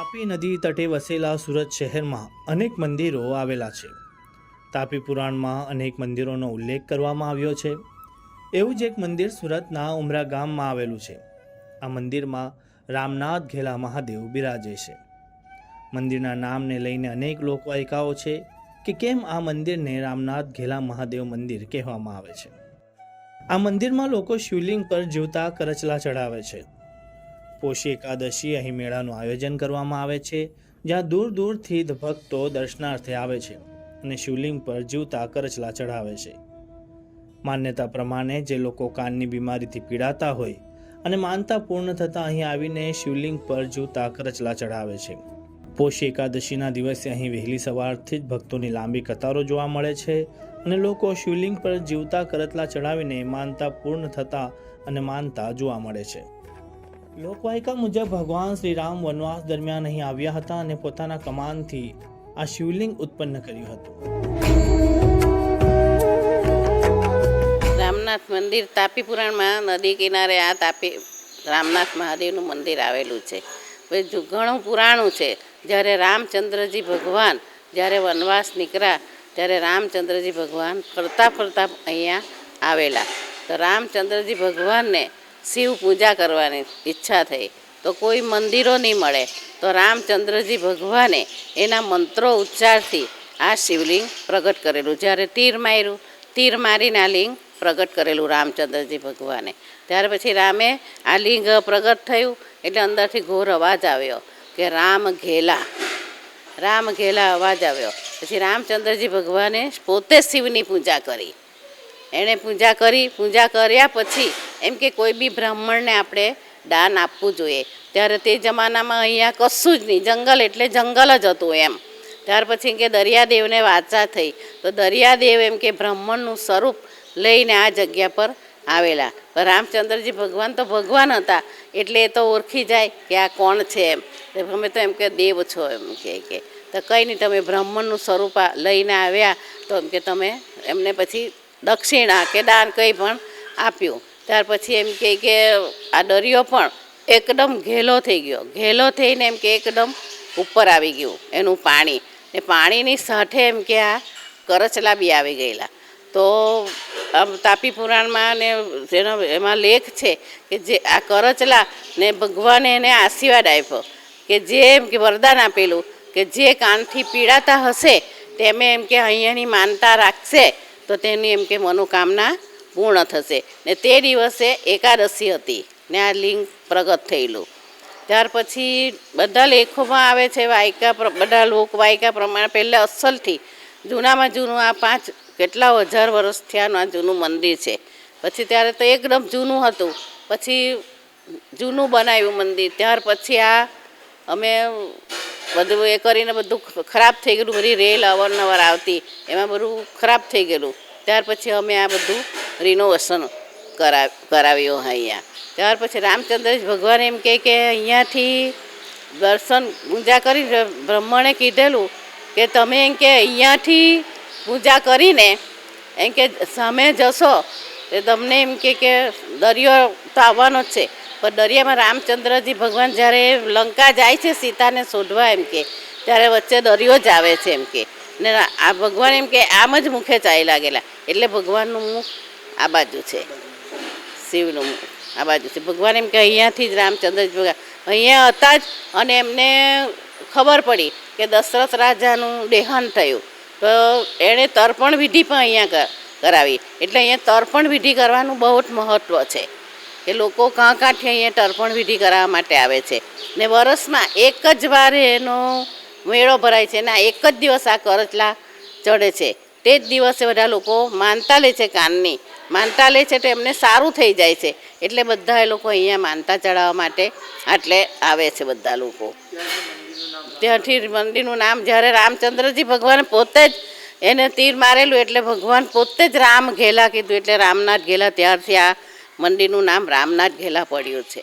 તાપી નદી તટે વસેલા સુરત શહેરમાં અનેક મંદિરો આવેલા છે. તાપી પુરાણમાં અનેક મંદિરોનો ઉલ્લેખ કરવામાં આવ્યો છે. એવું જ એક મંદિર સુરતના ઉમરા ગામમાં આવેલું છે. આ મંદિરમાં રામનાથ ઘેલા મહાદેવ બિરાજે છે. મંદિરના નામને લઈને અનેક લોકો લોકવાયકાઓ છે કે કેમ આ મંદિરને રામનાથ ઘેલા મહાદેવ મંદિર કહેવામાં આવે છે. આ મંદિરમાં લોકો શિવલિંગ પર જીવતા કરચલા ચડાવે છે. પોષી એકાદશી અહીં મેળાનું આયોજન કરવામાં આવે છે, જ્યાં દૂર દૂરથી ભક્તો દર્શનાર્થે આવે છે અને શિવલિંગ પર જીવતા કરચલા ચઢાવે છે. માન્યતા પ્રમાણે જે લોકો કાનની બીમારીથી પીડાતા હોય અને માનતા પૂર્ણ થતાં અહીં આવીને શિવલિંગ પર જીવતા કરચલા ચઢાવે છે. પોષી એકાદશીના દિવસે અહીં વહેલી સવારથી જ ભક્તોની લાંબી કતારો જોવા મળે છે અને લોકો શિવલિંગ પર જીવતા કરતલા ચઢાવીને માનતા પૂર્ણ થતા અને માનતા જોવા મળે છે. લોકવાયકા મુજબ ભગવાન શ્રી રામ વનવાસ દરમિયાન અહીં આવ્યા હતા અને પોતાના કમાનથી આ શિવલિંગ ઉત્પન્ન કર્યું હતું. રામનાથ મંદિર તાપી પુરાણમાં નદી કિનારે આ તાપી રામનાથ મહાદેવનું મંદિર આવેલું છે. ઘણું પુરાણું છે. જ્યારે રામચંદ્રજી ભગવાન જ્યારે વનવાસ નીકળ્યા ત્યારે રામચંદ્રજી ભગવાન ફરતા ફરતા અહીંયા આવેલા. તો રામચંદ્રજી ભગવાનને શિવ પૂજા કરવાની ઈચ્છા થઈ. તો કોઈ મંદિરો નહીં મળે. તો રામચંદ્રજી ભગવાને એના મંત્રો ઉચ્ચારથી આ શિવલિંગ પ્રગટ કરેલું. જ્યારે તીર માર્યું, તીર મારીને આ લિંગ પ્રગટ કરેલું રામચંદ્રજી ભગવાને. ત્યાર પછી રામે આ લિંગ પ્રગટ થયું, એટલે અંદરથી ઘોર અવાજ આવ્યો કે રામ ઘેલા. રામ ઘેલા અવાજ આવ્યો. પછી રામચંદ્રજી ભગવાને પોતે શિવની પૂજા કરી. એણે પૂજા કરી. પૂજા કર્યા પછી એમ કે કોઈ બી બ્રાહ્મણને આપણે દાન આપવું જોઈએ. ત્યારે તે જમાનામાં અહીંયા કશું જ નહીં, જંગલ એટલે જંગલ જ હતું એમ. ત્યાર પછી કે દરિયાદેવને વાચા થઈ. તો દરિયાદેવ એમ કે બ્રાહ્મણનું સ્વરૂપ લઈને આ જગ્યા પર આવેલા. રામચંદ્રજી ભગવાન તો ભગવાન હતા, એટલે એ તો ઓળખી જાય કે આ કોણ છે એમ. અમે તો એમ કે દેવ છો એમ કે કે. તો કંઈ નહીં, તમે બ્રાહ્મણનું સ્વરૂપ લઈને આવ્યા તો એમ કે તમે એમને પછી દક્ષિણા કે દાન કંઈ પણ આપ્યું. ત્યાર પછી એમ કહે કે આ દરિયો પણ એકદમ ઘેલો થઈ ગયો. ઘેલો થઈને એમ કે એકદમ ઉપર આવી ગયું એનું પાણી. ને પાણીની સાથે એમ કે આ કરચલા બી આવી ગયેલા. તો આમ તાપી પુરાણમાં ને જેનો એમાં લેખ છે કે જે આ કરચલા ને ભગવાને એને આશીર્વાદ આપ્યો કે જે એમ કે વરદાન આપેલું કે જે કાનથી પીડાતા હશે તેમે એમ કે અહીંયાની માનતા રાખશે તો તેની એમ કે મનોકામના પૂર્ણ થશે. ને તે દિવસે એકાદશી હતી. ને આ લિંગ પ્રગટ થયેલું. ત્યાર પછી બધા લેખોમાં આવે છે, વાયકા બધા લોક વાયકા પ્રમાણે પહેલાં અસલથી જૂનામાં જૂનું આ પાંચ કેટલા હજાર વર્ષ થયાનું આ જૂનું મંદિર છે. પછી ત્યારે તો એકદમ જૂનું હતું. પછી જૂનું બનાવ્યું મંદિર. ત્યાર પછી આ અમે બધું એ કરીને બધું ખરાબ થઈ ગયેલું. બધી રેલ અવારનવાર આવતી. એમાં બધું ખરાબ થઈ ગયેલું. ત્યાર પછી અમે આ બધું રિનોવેશન કરા, કરાવ્યું અહીંયા. ત્યાર પછી રામચંદ્ર ભગવાન એમ કહે કે અહીંયાથી દર્શન પૂજા કરી બ્રહ્મણે કીધેલું કે તમે એમ કે અહીંયાથી પૂજા કરીને એમ કે સામે જશો એ તમને એમ કે કે દરિયો તો આવવાનો જ છે. પણ દરિયામાં રામચંદ્રજી ભગવાન જ્યારે લંકા જાય છે સીતાને શોધવા એમ કે, ત્યારે વચ્ચે દરિયો જ આવે છે એમ કે. ને આ ભગવાન એમ કે આમ જ મુખે ચાલી લાગેલા. એટલે ભગવાનનું મુખ આ બાજુ છે. શિવનું આ બાજુ છે. ભગવાન એમ કે અહીંયાથી જ રામચંદ્રજી ભગવાન. અહીંયા હતા જ અને એમને ખબર પડી કે દશરથ રાજાનું દેહાંત થયું. તો એણે તર્પણ વિધિ પણ અહીંયા કરાવી. એટલે અહીંયા તર્પણ વિધિ કરવાનું બહુ જ મહત્ત્વ છે. કે લોકો કાં કાંઠી અહીંયા તર્પણ વિધિ કરાવવા માટે આવે છે. ને વરસમાં એક જ વાર એનો મેળો ભરાય છે ને આ એક જ દિવસ આ કરચલા ચડે છે. તે જ દિવસે બધા લોકો માનતા લે છે કાનની માનતા લે છે તો એમને સારું થઈ જાય છે. એટલે બધા એ લોકો અહીંયા માનતા ચડાવવા માટે આટલે આવે છે બધા લોકો. ત્યાંથી મંદિરનું નામ જ્યારે રામચંદ્રજી ભગવાન પોતે જ એને તીર મારેલું એટલે ભગવાન પોતે જ રામ ઘેલા કીધું એટલે રામનાથ ઘેલા ત્યારથી આ મંદિરનું નામ રામનાથ ઘેલા પડ્યું છે.